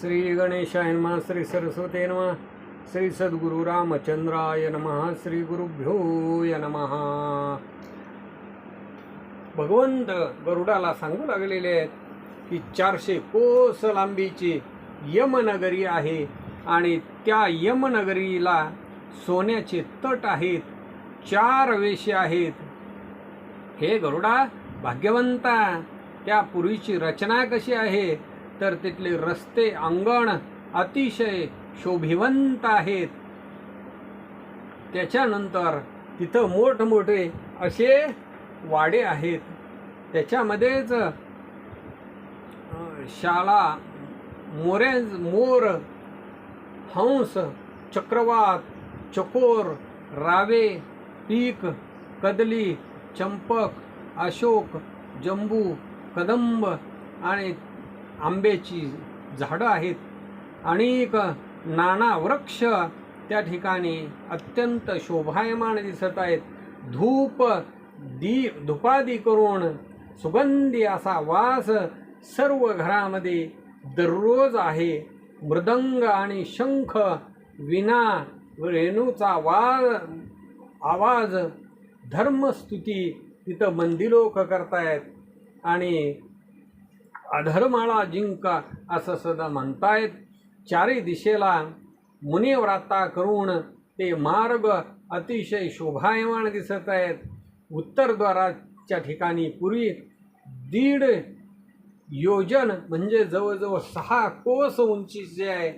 श्री गणेशाय नमः श्री सरस्वते नमः श्री सद्गुरु रामचंद्राय नमः श्री गुरुभ्यो नमः. भगवंत गरुडाला सांगू लागलेले आहेत की चारशे कोस लांबीची यमनगरी आहे आणि त्या यमनगरीला सोन्याचे तट आहेत चार वेशी आहेत. हे गरुडा भाग्यवंता त्या पूर्वीची रचना कशी आहे? तर तिथले रस्ते अंगण अतिशय शोभिवंत आहेत. त्याच्यानंतर तिथं मोठमोठे असे वाडे आहेत. त्याच्यामध्येच शाळा मोरे मोर हंस चक्रवात चकोर रावे पीक कदली चंपक अशोक जंबू कदंब आणि आंब्याची झाडं आहेत. अनेक नाना वृक्ष त्या ठिकाणी अत्यंत शोभायमान दिसत आहेत. धूप दी धुपादी करून सुगंधी असा वास सर्व घरामध्ये दररोज आहे. मृदंग आणि शंख विना रेणूचा वा आवाज धर्मस्तुती तिथं मंदिलोक करतायत. आणि अधर्माळा जिंका असं सदा म्हणतायत. चारी दिशेला मुनिव्राता करून ते मार्ग अतिशय शोभायमान दिसत आहेत उत्तरद्वाराच्या ठिकाणी पूर्वी दीड योजन म्हणजे जवळजवळ सहा कोस उंचीचे आहे.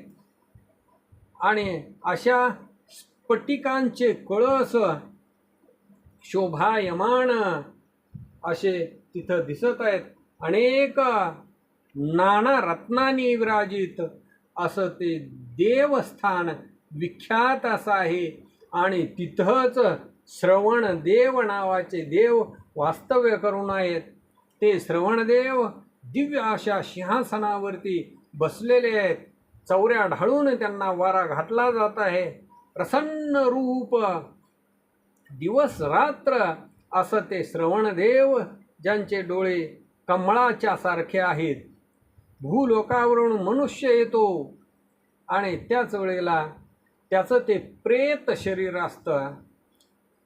आणि अशा स्फटिकांचे कळस शोभायमान असे तिथं दिसत आहेत अनेक नाना रत्नांनी विराजित. असं ते देवस्थान विख्यात असं आहे. आणि तिथंच श्रवण देव नावाचे देव वास्तव्य करून आहेत. ते श्रवणदेव दिव्य अशा सिंहासनावरती बसलेले आहेत. चौऱ्या ढाळून त्यांना वारा घातला जात आहे. प्रसन्न रूप दिवस रात्र असं ते श्रवणदेव ज्यांचे डोळे कमळाच्या सारखे आहेत. भूलोकावरून मनुष्य येतो. आणि त्याच वेळेला त्याचं ते प्रेत शरीर असतं.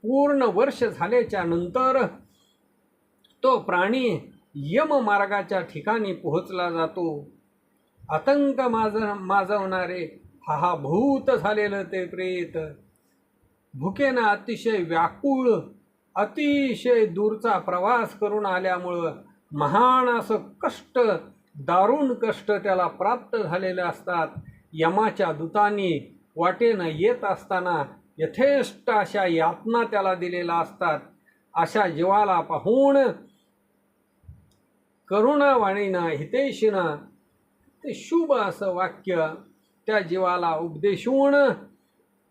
पूर्ण वर्ष झाल्याच्यानंतर तो प्राणी यम मार्गाच्या ठिकाणी पोहोचला जातो. आतंक माज माजवणारे हा हा भूत झालेलं ते प्रेत. भुकेनं अतिशय व्याकुळ अतिशय दूरचा प्रवास करून आल्यामुळं महान असं कष्ट दारुण कष्ट त्याला प्राप्त झालेले असतात. यमाच्या दूतांनी वाटेनं येत असताना यथेष्ट अशा यातना त्याला दिलेल्या असतात. अशा जीवाला पाहून करुणावाणीनं हितेशीनं ते शुभ असं वाक्य त्या जीवाला उपदेशून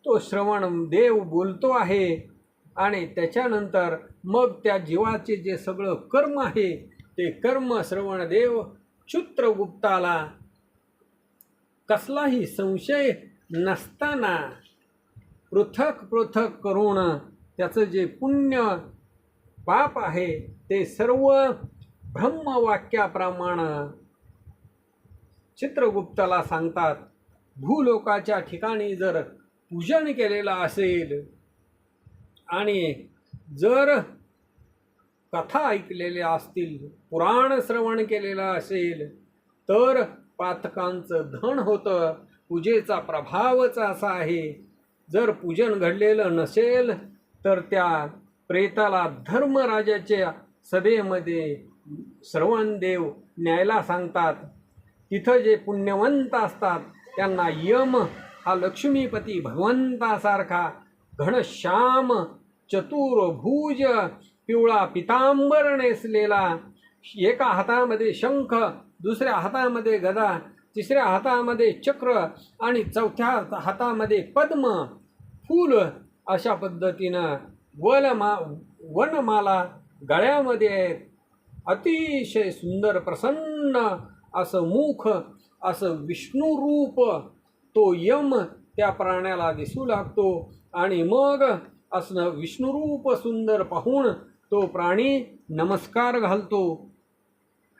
तो श्रवण देव बोलतो आहे आणि त्याच्यानंतर मग त्या जीवाचे जे सगळं कर्म आहे ते कर्म श्रवणदेव क्षुत्रगुप्ताला कसलाही संशय नसताना पृथक पृथक करून त्याचं जे पुण्य पाप आहे ते सर्व ब्रह्मवाक्याप्रमाणे चित्रगुप्ताला सांगतात. भूलोकाच्या ठिकाणी जर पूजन केलेलं असेल आणि जर कथा ऐकलेल्या असतील पुराण श्रवण केलेलं असेल तर पातकांचं धन होतं पूजेचा प्रभावच असा आहे. जर पूजन घडलेलं नसेल तर त्या प्रेताला धर्मराजाच्या सभेमध्ये श्रवणदेव न्यायला सांगतात. तिथं जे पुण्यवंत असतात त्यांना यम हा लक्ष्मीपती भगवंतासारखा घनश्याम चतुर्भुज पिवळा पितांबर नेसलेला एका हातामध्ये शंख दुसऱ्या हातामध्ये गदा तिसऱ्या हातामध्ये चक्र आणि चौथ्या हातामध्ये पद्म फूल अशा पद्धतीनं वलमा वनमाला गळ्यामध्ये आहेत अतिशय सुंदर प्रसन्न असं मुख असं विष्णुरूप तो यम त्या प्राण्याला दिसू लागतो आणि मग असणं विष्णुरूप सुंदर पाहून तो प्राणी नमस्कार घालतो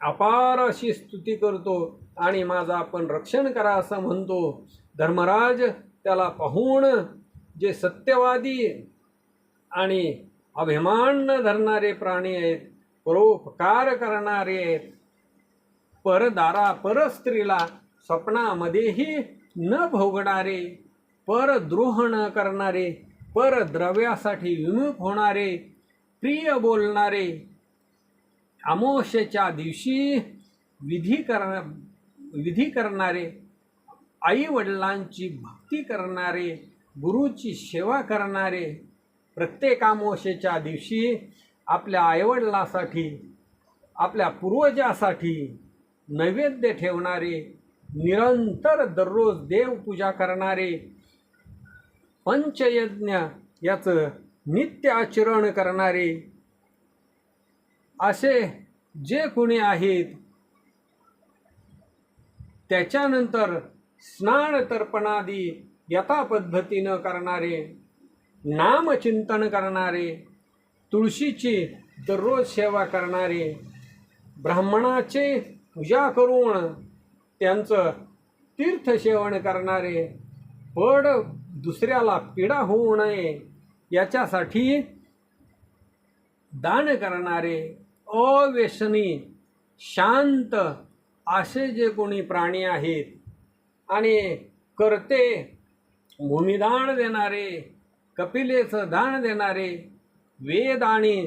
अपार अशी स्तुती करतो आणि माझं आपण रक्षण करा असं म्हणतो. धर्मराज त्याला पाहून जे सत्यवादी आणि अभिमान न धरणारे प्राणी आहेत परोपकार करणारे आहेत परदारा परस्त्रीला स्वप्नामध्येही न भोगणारे परद्रोह न करणारे परद्रव्यासाठी विमुख होणारे प्रिय बोलणारे अमावस्येच्या दिवशी विधी कर विधी करणारे आई वडिलांची भक्ती करणारे गुरुची सेवा करणारे प्रत्येक अमावस्येच्या दिवशी आपल्या आईवडिलासाठी आपल्या पूर्वजासाठी नैवेद्य ठेवणारे निरंतर दररोज देवपूजा करणारे पंचयज्ञ याचं नित्य आचरण करणारे. असे जे कोणी आहेत त्याच्यानंतर स्नान तर्पणादी यथा पद्धतीनं करणारे नामचिंतन करणारे तुळशीची दररोज सेवा करणारे ब्राह्मणाचे पूजा करून त्यांचं तीर्थसेवन करणारे पण दुसऱ्याला पीडा होऊ नये याच्यासाठी दान करणारे अव्यसनी शांत असे जे कोणी प्राणी आहेत आणि करते भूमिदान देणारे कपिलेचं दान देणारे वेद आणि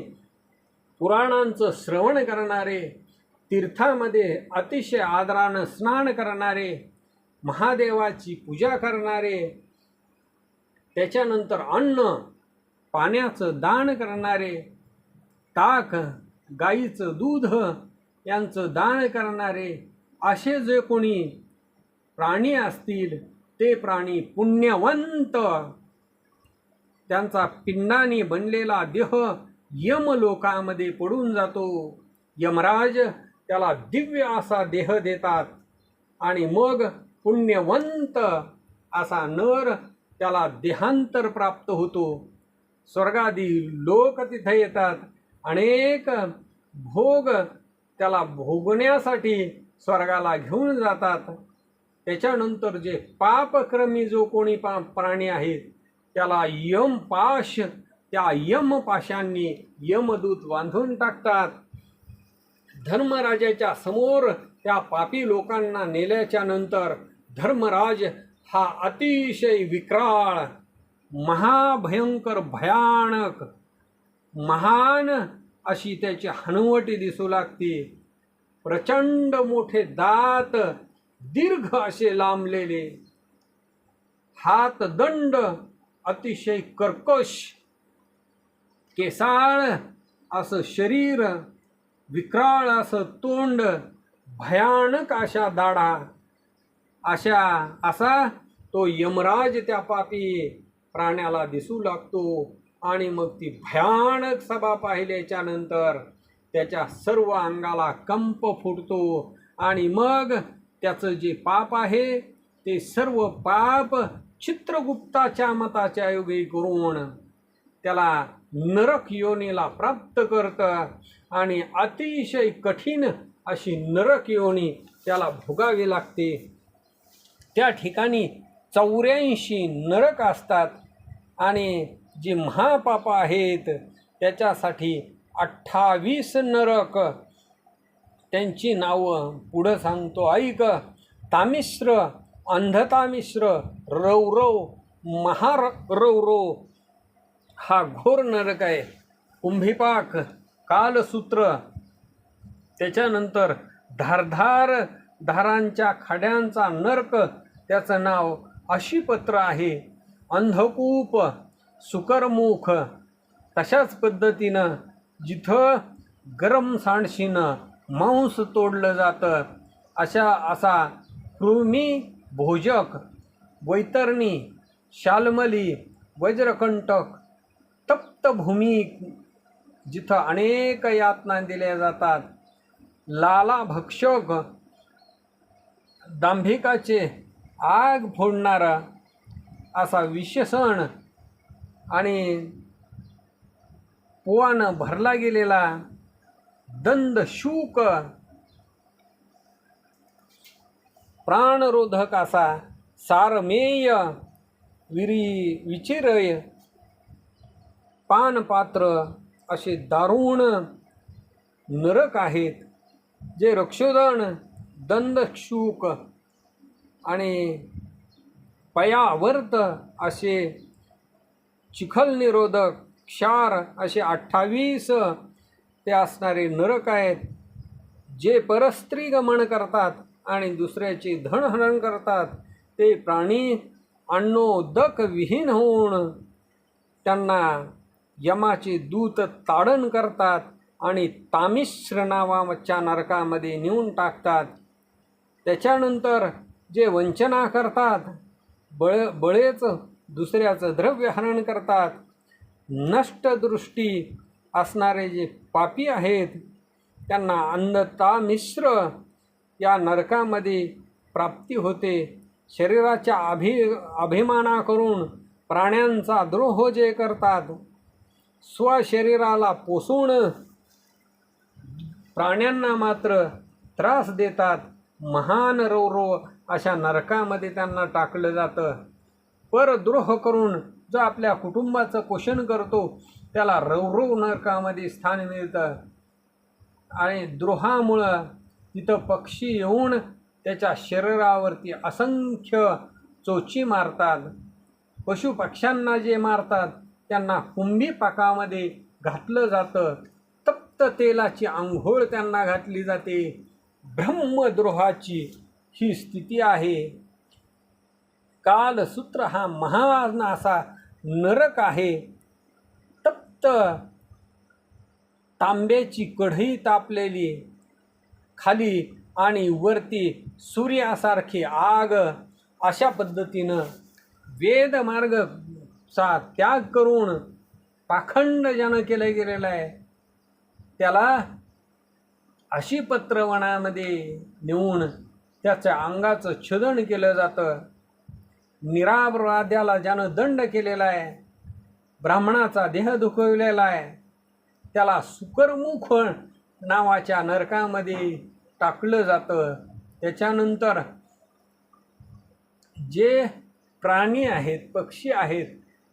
पुराणांचं श्रवण करणारे तीर्थामध्ये अतिशय आदरानं स्नान करणारे महादेवाची पूजा करणारे त्याच्यानंतर अन्न पाण्याचं दान करणारे ताक गाईचं दूध यांचं दान करणारे असे जे कोणी प्राणी असतील ते प्राणी पुण्यवंत. त्यांचा पिंडाने बनलेला देह यमलोकामध्ये पडून जातो. यमराज त्याला दिव्य असा देह देतात आणि मग पुण्यवंत असा नर त्याला देहांतर प्राप्त होतो. स्वर्गादी लोक तिथे येतात. अनेक भोग त्याला भोगण्यासाठी स्वर्गाला घेऊन जातात. त्याच्यानंतर जे पापक्रमी जो कोणी पा प्राणी आहेत त्याला यम पाश त्या यमपाशांनी यमदूत बांधून टाकतात. धर्मराजाच्या समोर त्या पापी लोकांना नेल्याच्या नंतर धर्मराज हा अतिशय विक्राळ महाभयंकर भयानक महान अशी त्याची हनुवटी दिसू लागते. प्रचंड मोठे दात दीर्घ असे लांबलेले. हातदंड अतिशय कर्कश केसाळ असं शरीर विक्राळ असं तोंड भयानक अशा दाढा. अशा असा तो यमराज त्या पापी प्राण्याला दिसू लागतो. आणि मग ती भयानक सभा पाहिल्याच्या नंतर त्याच्या सर्व अंगाला कंप फुटतो. आणि मग त्याचं जे पाप आहे ते सर्व पाप चित्रगुप्ताच्या मताच्या योगी करून त्याला नरक योनीला प्राप्त करतं आणि अतिशय कठीण अशी नरक योनी त्याला भोगावी लागते. त्या ठिकाणी चौऱ्याऐंशी नरक असतात. आणि जी महापाप आहेत त्याच्यासाठी अठ्ठावीस नरक. त्यांची नावं पुढं सांगतो. ऐक तामिश्र अंधतामिश्र रौरव महारौरव हा घोर नरक आहे. कुंभिपाक कालसूत्र. त्याच्यानंतर धारधार धारांच्या खड्यांचा नरक. त्याचं नाव अशीपत्र आहे. अंधकूप सुकरमुख तशाच पद्धतीनं जिथं गरम सांडशीनं मांस तोडलं जातं अशा असा कृमी भोजक वैतरणी शालमली वज्रकंटक तप्तभूमी जिथं अनेक यातना दिल्या जातात. लाला भक्षक दांभिकाचे आग फोडणारा असा विशेषण आणि पोवानं भरला गेलेला दंड शूक प्राणरोधक असा सारमेय विरी विचिरय पानपात्र असे दारुण नरक आहेत जे रक्षोदन दंडशूक आणि पयावर्त असे चिखलनिरोधक क्षार असे अठ्ठावीस ते असणारे नरक आहेत जे परस्त्री गमन करतात आणि दुसऱ्याचे धनहरण करतात ते प्राणी अन्नोदक विहीन होऊन त्यांना यमाचे दूत ताडण करतात आणि तामिश्र नावाच्या नरकामध्ये नेऊन टाकतात. त्याच्यानंतर जे वंचना करतात बळ बळेच दुसऱ्याचं द्रव्यहरण करतात. नष्टदृष्टी असणारे जे पापी आहेत त्यांना अन्नता मिश्र या नरकामध्ये प्राप्ती होते. शरीराच्या अभि अभिमाना करून प्राण्यांचा द्रोह जे करतात स्वशरीराला पोसून प्राण्यांना मात्र त्रास देतात. महान रौरव अशा नरकामध्ये त्यांना टाकलं जातं. परद्रोह करून जो आपल्या कुटुंबाचं पोषण करतो त्याला रौरव नरकामध्ये स्थान मिळतं. आणि द्रोहामुळं तिथं पक्षी येऊन त्याच्या शरीरावरती असंख्य चोची मारतात. पशुपक्ष्यांना जे मारतात त्यांना कुंभी पाकामध्ये घातलं जातं. तप्त तेलाची आंघोळ त्यांना घातली जाते. ब्रह्मद्रोहाची ही स्थिती आहे. कालसूत्र हा महान असा नरक आहे. तप्त तांब्याची कढई तापलेली खाली आणि वरती सूर्यासारखी आग. अशा पद्धतीनं वेदमार्गचा त्याग करून पाखंड ज्यानं केलं गेलेलं आहे त्याला अशी पत्रवनामध्ये नेऊन त्याच्या अंगाचं छेदन केलं जातं. निरापराध्याला ज्यानं दंड केलेला आहे ब्राह्मणाचा देह दुखवलेला आहे त्याला सुकरमुख नावाच्या नरकामध्ये टाकलं जातं. त्याच्यानंतर जे प्राणी आहेत पक्षी आहेत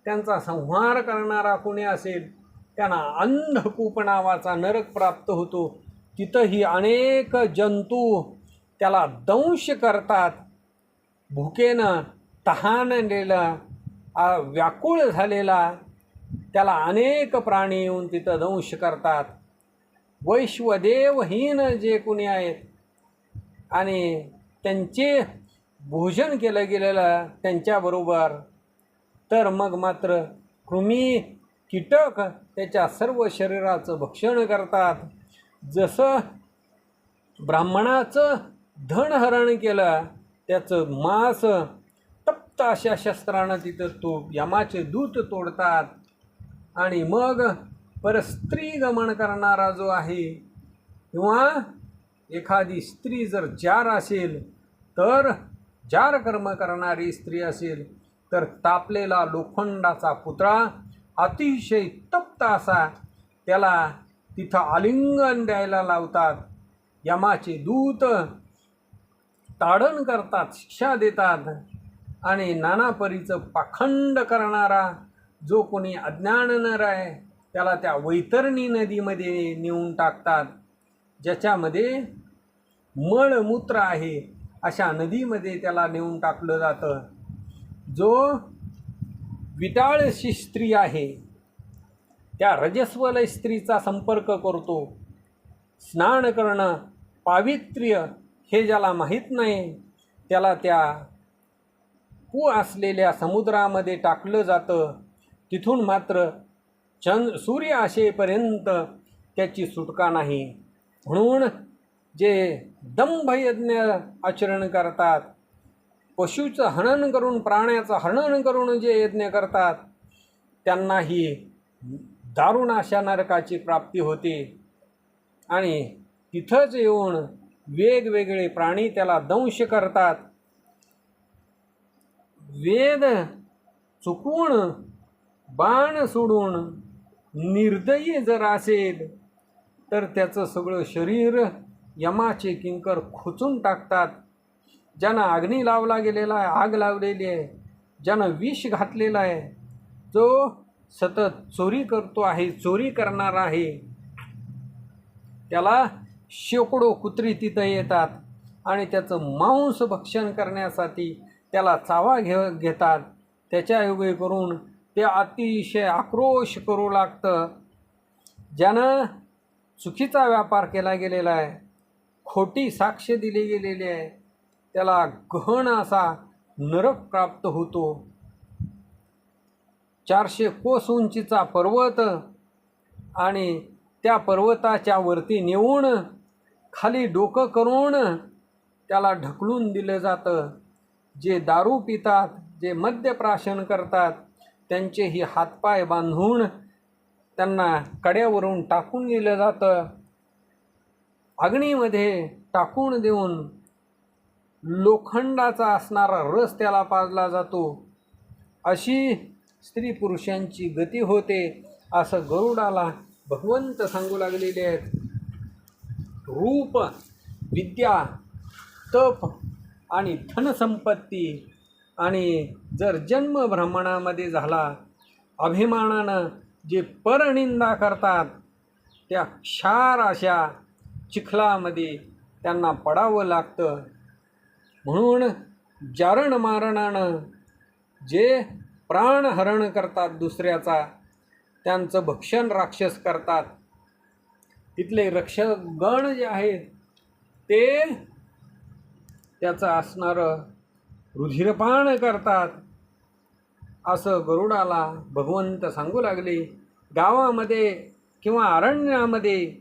त्यांचा संहार करणारा कोणी असेल त्यांना अंधकूप नावाचा नरक प्राप्त होतो. तिथंही अनेक जंतू त्याला दंश करतात. भुकेनं तहानलेलं व्याकुळ झालेला त्याला अनेक प्राणी येऊन तिथं दंश करतात. वैश्वदेवहीन जे कुणी आहेत आणि त्यांचे भोजन केलं गेलेलं त्यांच्याबरोबर तर मग मात्र कृमी कीटक त्याच्या सर्व शरीराचं भक्षण करतात. जसं ब्राह्मणाचं धनहरण केलं त्याचं मांस तप्त अशा शस्त्रानं तिथं तो यमाचे दूत तोडतात. आणि मग परस्त्री गमन करणारा जो आहे किंवा एखादी स्त्री जर जार असेल तर जार कर्म करणारी स्त्री असेल तर तापलेला लोखंडाचा पुतळा अतिशय तप्त असा त्याला तिथं आलिंगन द्यायला लावतात. यमाचे दूत ताडण करतात शिक्षा देतात आणि नाना परीचं पाखंड करणारा जो कोणी अज्ञान नर आहे त्याला त्या वैतरणी नदीमध्ये नेऊन टाकतात. ज्याच्यामध्ये मळमूत्र आहे अशा नदीमध्ये त्याला नेऊन टाकलं जातं. जो विटाळशी स्त्री आहे त्या रजस्वल स्त्रीचा संपर्क करतो. स्नान करणं पावित्र्य हे ज्याला माहीत नाही त्याला त्या कू असलेल्या समुद्रामध्ये टाकलं जातं. तिथून मात्र चंद सूर्य आशेपर्यंत त्याची सुटका नाही. म्हणून जे दंभयज्ञ आचरण करतात पशूचं हनन करून प्राण्याचं हनन करून जे यज्ञ करतात त्यांनाही दारुण अशा नरकाची प्राप्ती होते. आणि तिथंच येऊन वेगवेगळे प्राणी त्याला दंश करतात. वेद चुकवून बाण सोडून निर्दयी जर असेल तर त्याचं सगळं शरीर यमाचे किंकर खोचून टाकतात. ज्यानं अग्नी लावला गेलेला आहे आग लावलेली आहे ज्यानं विष घातलेला आहे जो सतत चोरी करतो आहे चोरी करणार आहे. त्याला शेकडो कुत्री तिथं येतात आणि त्याचं मांस भक्षण करण्यासाठी त्याला चावा घे घेतात. त्याच्यायोगे करून ते अतिशय आक्रोश करू लागतं. ज्यानं चुकीचा व्यापार केला गेलेला आहे खोटी साक्ष दिली गेलेली आहे त्याला गहन असा नरक प्राप्त होतो. चारशे कोस उंचीचा पर्वत आणि त्या पर्वताच्या वरती नेऊन खाली डोकं करून त्याला ढकलून दिलं जातं. जे दारू पितात जे मद्यप्राशन करतात त्यांचेही हातपाय बांधून त्यांना कड्यावरून टाकून दिलं जातं. अग्नीमध्ये टाकून देऊन लोखंडाचा असणारा रस त्याला पाजला जातो. अशी स्त्री पुरुषांची गती होते असं गरुडाला भगवंत सांगू लागलेले आहेत. रूप विद्या तप आणि धनसंपत्ती आणि जर जन्म भ्रमणामध्ये झाला अभिमानानं जे परनिंदा करतात त्या क्षार अशा चिखलामध्ये त्यांना पडावं लागतं. म्हणून जारण मारणानं जे प्राणहरण करतात दुसऱ्याचा. त्यांचं भक्षण राक्षस करतात. तिथले रक्षगण जे आहेत ते त्याचं असणारं रुधिरपान करतात. असं गरुडाला भगवंत सांगू लागले गावामध्ये किंवा अरण्यामध्ये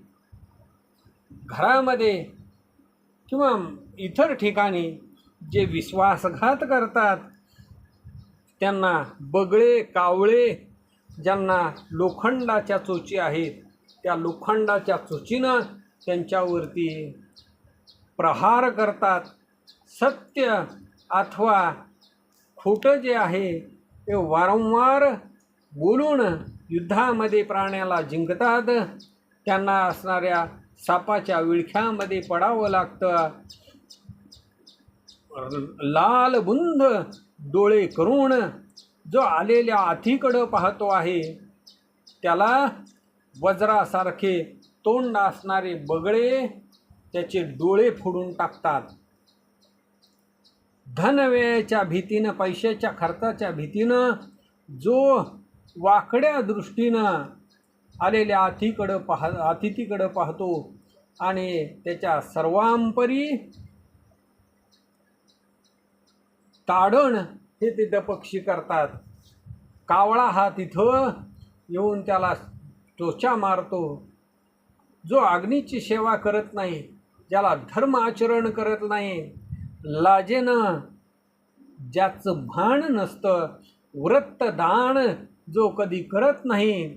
घरामध्ये किंवा इतर ठिकाणी जे विश्वासघात करतात त्यांना बगळे कावळे ज्यांना लोखंडाच्या चोची आहेत त्या लोखंडाच्या चोचीनं त्यांच्यावरती प्रहार करतात. सत्य अथवा खोटं जे आहे ते वारंवार बोलून युद्धामध्ये प्राण्याला जिंकतात. त्यांना असणाऱ्या सापाच्या विळख्यामध्ये पडावं लागतं. लाल बुंद डोळे करून जो आलेल्या अथीकडं पाहतो आहे त्याला वज्रासारखे तोंड असणारे बगळे त्याचे डोळे फोडून टाकतात. धनव्ययाच्या भीतीनं पैशाच्या खर्चाच्या भीतीनं जो वाकड्या दृष्टीनं आलेल्या अतिकडं पाह अतिथीकडं पाहतो आणि त्याच्या सर्वांपरी ताडण हे तिथं पक्षी करतात. कावळा हा तिथं येऊन त्याला टोचा मारतो. जो अग्नीची सेवा करत नाही ज्याला धर्म आचरण करत नाही लाजेनं ज्याचं भान नसतं व्रतदान जो कधी करत नाही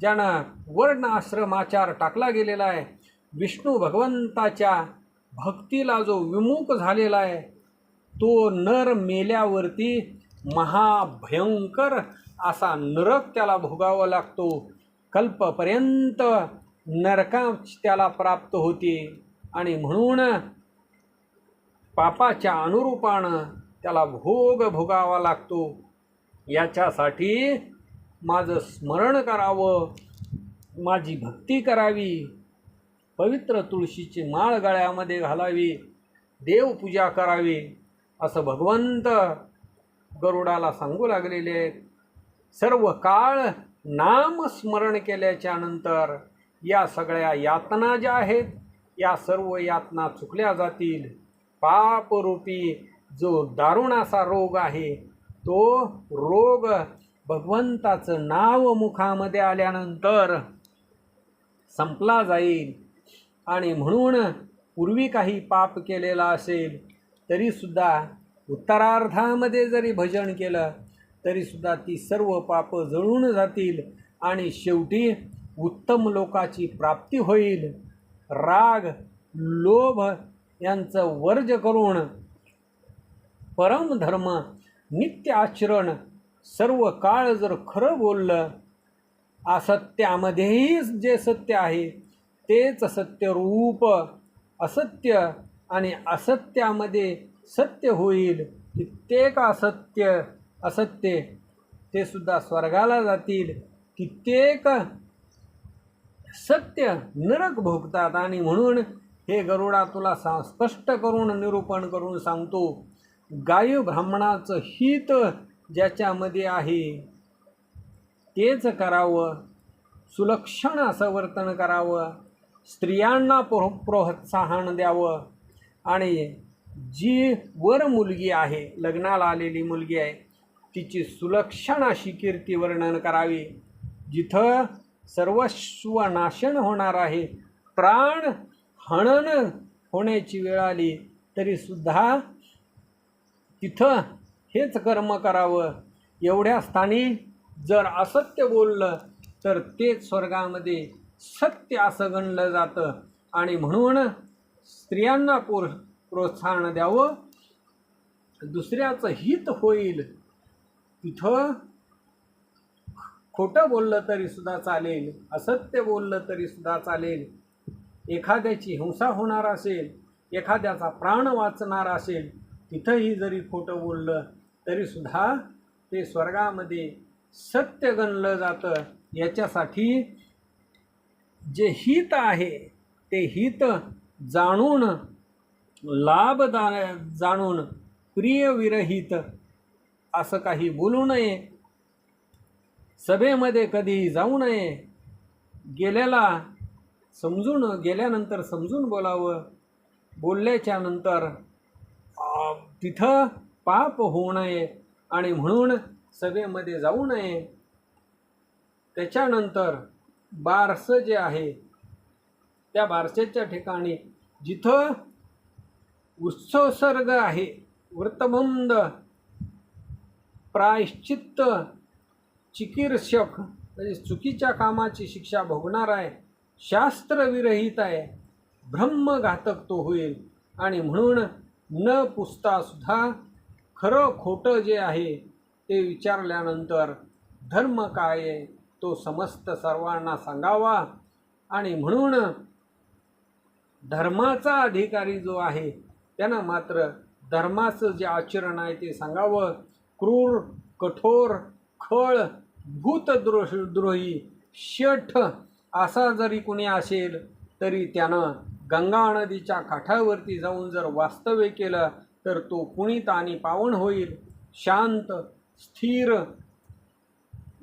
ज्यानं वर्ण आश्रमाचार टाकला गेलेला आहे विष्णू भगवंताच्या भक्तीला जो विमुख झालेला आहे तो नर मेल्यावरती महाभयंकर असा नरक त्याला भोगावा लागतो. कल्पपर्यंत नरका त्याला प्राप्त होते आणि म्हणून पापाच्या अनुरूपानं त्याला भोग भोगावा लागतो. याच्यासाठी माझं स्मरण करावं माझी भक्ती करावी पवित्र तुळशीची माळ गळ्यामध्ये घालावी देवपूजा करावी. असं भगवंत गरुडाला सांगू लागलेले आहेत. सर्व काळ नामस्मरण केल्याच्यानंतर या सगळ्या यातना ज्या आहेत या सर्व यातना चुकल्या जातील. पापरूपी जो दारुण असा रोग आहे तो रोग भगवंताचं नाव मुखामध्ये आल्यानंतर संपला जाईल. आणि म्हणून पूर्वी काही पाप केलेला असेल तरीसुद्धा उत्तरार्धामध्ये जरी भजन केलं तरीसुद्धा ती सर्व पापं जळून जातील आणि शेवटी उत्तम लोकाची प्राप्ती होईल. राग लोभ यांचं वर्ज करून परमधर्म नित्य आचरण सर्व काळ जर खरं बोललं असत्यामध्येही जे सत्य आहे तेच सत्यरूप असत्य आणि असत्यामध्ये सत्य होईल कित्येक असत्य असत्य ते सुद्धा स्वर्गाला जातील. कित्येक सत्य नरक भोगतात आणि म्हणून हे गरुडा तुला सा स्पष्ट करून निरूपण करून सांगतो गाय ब्राह्मणाचं हित ज्याच्यामध्ये आहे तेच करावं सुलक्षण असं वर्तन करावं स्त्रियांना प्रो प्रोत्साहन द्यावं आणि जी वर मुलगी आहे लग्नाला आलेली मुलगी आहे तिची सुलक्षण अशी कीर्ती वर्णन करावी. जिथं सर्वस्व नाशन होणार आहे प्राण हणन होण्याची वेळ आली तरीसुद्धा तिथं हेच कर्म करावं. एवढ्या स्थानी जर असत्य बोललं तर तेच स्वर्गामध्ये सत्य असं गणलं जातं. आणि म्हणून स्त्रियांना प्रो प्रोत्साहन द्यावं दुसऱ्याचं हित होईल. तिथं खोटं बोललं तरीसुद्धा चालेल असत्य बोललं तरीसुद्धा चालेल. एखाद्याची हिंसा होणार असेल एखाद्याचा प्राण वाचणार असेल तिथंही जरी खोटं बोललं तरीसुद्धा ते स्वर्गामध्ये सत्य गणलं जातं. याच्यासाठी जे हित आहे ते हित जाणून लाभदा जाणून प्रियविरहित असं काही बोलू नये. सभेमध्ये कधी जाऊ नये. गेल्याला समजून गेल्यानंतर समजून बोलावं. बोलल्याच्या नंतर तिथं पाप होऊ नये आणि म्हणून सभेमध्ये जाऊ नये. त्याच्यानंतर बारसं जे आहे त्या बारसेच्या ठिकाणी जिथं उत्सवसर्ग आहे वृत्तबंध प्रायश्चित्त चिकित्सक म्हणजे चुकीच्या कामाची शिक्षा भोगणार आहे शास्त्रविरहित आहे ब्रह्मघातक तो होईल. आणि म्हणून न पुसतासुद्धा खरं खोटं जे आहे ते विचारल्यानंतर धर्म काय आहे तो समस्त सर्वांना सांगावा. आणि म्हणून धर्माचा अधिकारी जो आहे त्यानं मात्र धर्माचं जे आचरण आहे ते सांगावं. क्रूर कठोर खळ भूतद्रोह द्रोही शठ असा जरी कुणी असेल तरी त्यानं गंगा नदीच्या काठावरती जाऊन जर वास्तव्य केलं तर तो पुणित आणि पावन होईल. शांत स्थिर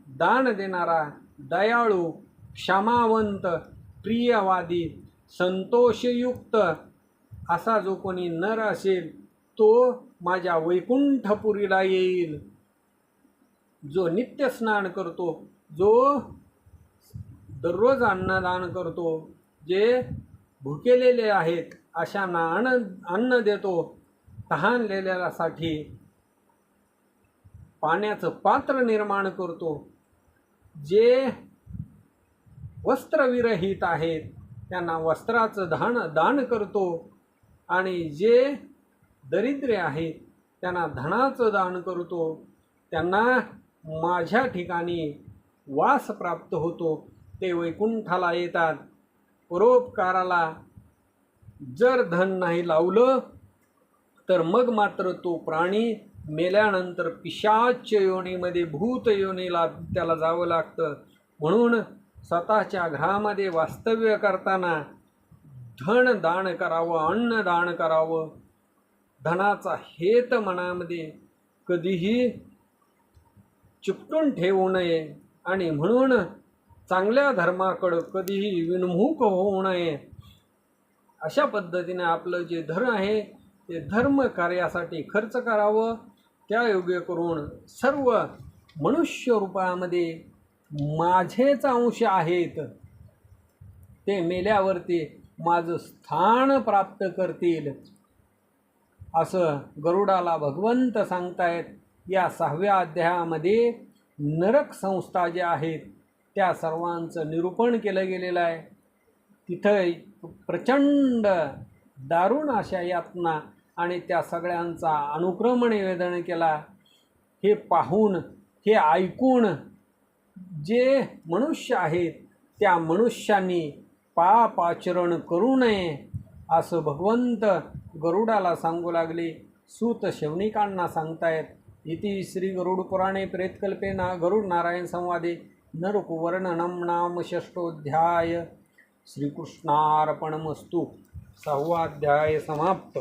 दान देणारा दयाळू क्षमावंत प्रियवादी संतोषयुक्त असा जो कोणी नर असेल तो माझ्या वैकुंठपुरीला येईल. जो नित्य स्नान करतो जो दररोज अन्नदान करतो जे भुकेलेले आहेत अशांना अन्न अन्न देतो तहानलेल्यासाठी पाण्याचं पात्र निर्माण करतो. जे वस्त्रविरहित आहेत त्यांना वस्त्राचं दान दान करतो. आणि जे दरिद्रे आहेत त्यांना धनाचं दान करतो. त्यांना माझ्या ठिकाणी वास प्राप्त होतो. ते वैकुंठाला येतात. परोपकाराला जर धन नाही लावलं तर मग मात्र तो प्राणी मेल्यानंतर पिशाच योनीमध्ये भूत योनीला त्याला जावं लागतं. म्हणून स्वतःच्या घरामध्ये वास्तव्य करताना धन दान करावं अन्न दान करावं. धनाचा हेत मनामध्ये कधीही चिकटून ठेवू नये आणि म्हणून चांगल्या धर्माकडं कधीही विनमुख होऊ नये. अशा पद्धतीने आपलं जे धर्म आहे ते धर्म कार्यासाठी खर्च करावं. त्या योग्य करून सर्व मनुष्य रूपामध्ये माझेच अंश आहेत. ते मेल्यावरती माझं स्थान प्राप्त करतील. असं गरुडाला भगवंत सांगतायत. या सहाव्या अध्यायामध्ये नरक संस्था ज्या आहेत त्या सर्वांचं निरूपण केलं गेलेलं आहे. तिथं प्रचंड दारुण अशा यातना आणि त्या सगळ्यांचा अनुक्रम निवेदन केला. हे पाहून हे ऐकून जे मनुष्य आहेत त्या मनुष्यांनी पाप आचरण करू नये असं भगवंत गरुडाला सांगू लागले. सूत शवनिकांना सांगतायत इति श्री गरुड पुराणे प्रेतकल्पे ना गरुड नारायण संवादे नरकुवर्णनम नाम षष्टोध्याय श्रीकृष्णार्पणमस्तु. सहावा अध्याय समाप्त.